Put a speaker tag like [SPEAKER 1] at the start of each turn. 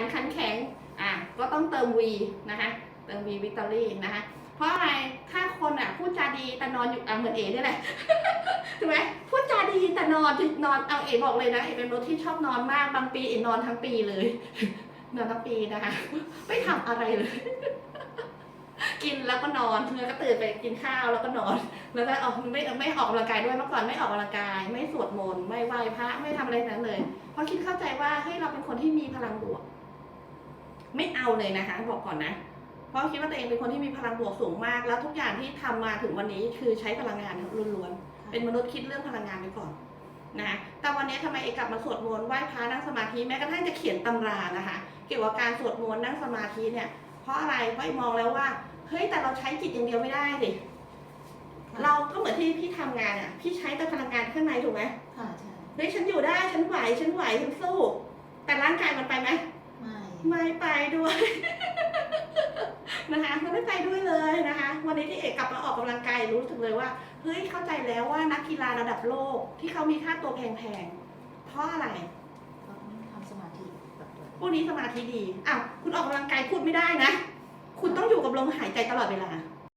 [SPEAKER 1] นคันแข็งอะก็ต้องเติมวีนะคะเติมวีวิตอรี่นะคะเพราะอะไรถ้าคนอะพูดจาดีแต่นอนอยู่อะเหมือนเอ๋เนี่ยแหละถูกไหมพูดจาดีแต่นอนถึงนอนเอาเอ๋บอกเลยนะเอ๋เป็นรถที่ชอบนอนมากบางปีเอ๋นอนทั้งปีเลยนอนทั้งปีนะคะไม่ทำอะไรเลย กินแล้วก็นอนแล้วก็ตื่นไปกินข้าวแล้วก็นอน แล้วก็ออกไม่ไม่ออกกำลังกายด้วยเมื่อก่อนไม่ออกกำลังกาย ไม่สวดมนต์ไม่ไหว้พระไม่ทำอะไรนั้นเลย เพราะคิดเข้าใจว่าเฮ้ยเราเป็นคนที่มีพลังบวก ไม่เอาเลยนะคะบอกก่อนนะ เพราะคิดว่าตัวเองเป็นคนที่มีพลังบวกสูงมาก แล้วทุกอย่างที่ทำมาถึงวันนี้คือใช้พลังงานล้วนๆเป็นมนุษย์คิดเรื่องพลังงานไปก่อนนะแต่วันนี้ทำไมเอกกลับมาสวดมนต์ไหว้พระนั่งสมาธิแม้กระทั่งจะเขียนตำรานะคะ เกี่ยวกับการสวดมนต์นั่งสมาธิเนี่ย เพราะอะไรเพราะเอกมองแล้วว่าเฮ้ยแต่เราใช้จิตอย่างเดียวไม่ได้สิเราก็เหมือนที่พี่ทำงานอะ พี่ใช้แต่พลังงานข้างในถูกไหม
[SPEAKER 2] ค่ะใช่
[SPEAKER 1] เฮ้ยฉันอยู่ได้ฉันไหวฉันไหวฉันสู้ แต่ร่างกายมันไปไหม
[SPEAKER 2] ไม่
[SPEAKER 1] ไม่ไปด้วยนะคะมันไม่ไปด้วยเลยนะคะ วันนี้ที่เอกกลับมาออกกำลังกายรู้สึกเลยว่าเฮ้ยเข้าใจแล้วว่านักกีฬาระดับโลกที่เขามีค่าตัวแพงๆเพราะอะไร
[SPEAKER 2] เขาทำสมาธิกับตัวเอง
[SPEAKER 1] พวกนี้สมาธิดีอ้าวคุณออกกำลังกายพูดไม่ได้นะ คุณต้องอยู่กับลมหายใจตลอดเวลา
[SPEAKER 2] ค